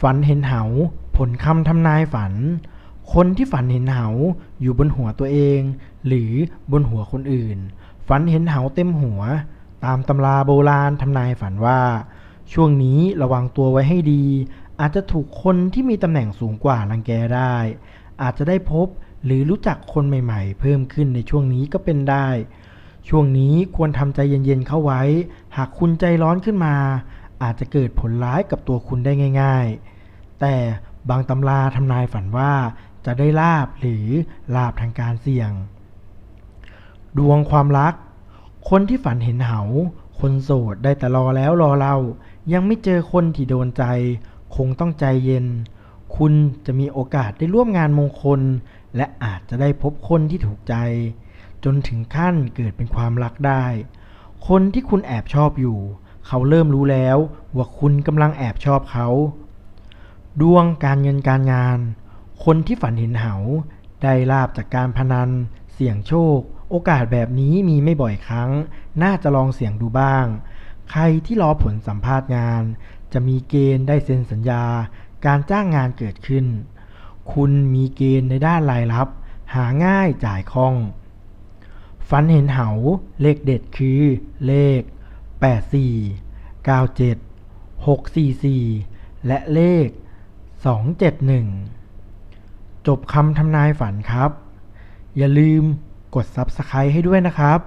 ฝันเห็นเหา ผลคำทำนายฝัน คนที่ฝันเห็นเหาอยู่บนหัวตัวเอง หรือบนหัวคนอื่น ฝันเห็นเหาเต็มหัว ตามตำราโบราณทำนายฝันว่า ช่วงนี้ระวังตัวไว้ให้ดี อาจจะถูกคนที่มีตำแหน่งสูงกว่ารังแกได้ อาจจะได้พบหรือรู้จักคนใหม่ๆ เพิ่มขึ้นในช่วงนี้ก็เป็นได้ ช่วงนี้ควรทำใจเย็นๆเข้าไว้ หากคุณใจร้อนขึ้นมา อาจจะเกิดผลร้ายกับตัวคุณได้ง่าย ๆ แต่บางตำราทำนายฝันว่าจะได้ลาบหรือลาบทางการเสี่ยง ดวงความรัก คนที่ฝันเห็นเหา คนโสดได้แต่รอแล้วรอเล่ายังไม่เจอคนที่โดนใจ คงต้องใจเย็น คุณจะมีโอกาสได้ร่วมงานมงคล และอาจจะได้พบคนที่ถูกใจ จนถึงขั้นเกิดเป็นความรักได้ คนที่คุณแอบชอบอยู่ เขาเริ่มรู้แล้วว่าคุณกำลังแอบชอบเขา ดวงการเงินการงาน คนที่ฝันเห็นเหาได้ลาบจากการพนัน เสี่ยงโชค โอกาสแบบนี้มีไม่บ่อยครั้ง น่าจะลองเสี่ยงดูบ้าง ใครที่รอผลสัมภาษณ์งาน จะมีเกณฑ์ได้เซ็นสัญญา การจ้างงานเกิดขึ้น คุณมีเกณฑ์ในด้านรายรับ หาง่ายจ่ายคล่อง ฝันเห็นเหาเลขเด็ดคือเลข 84 97 644 และเลข 271 จบคำทำนายฝันครับ อย่าลืมกด Subscribe ให้ด้วยนะครับ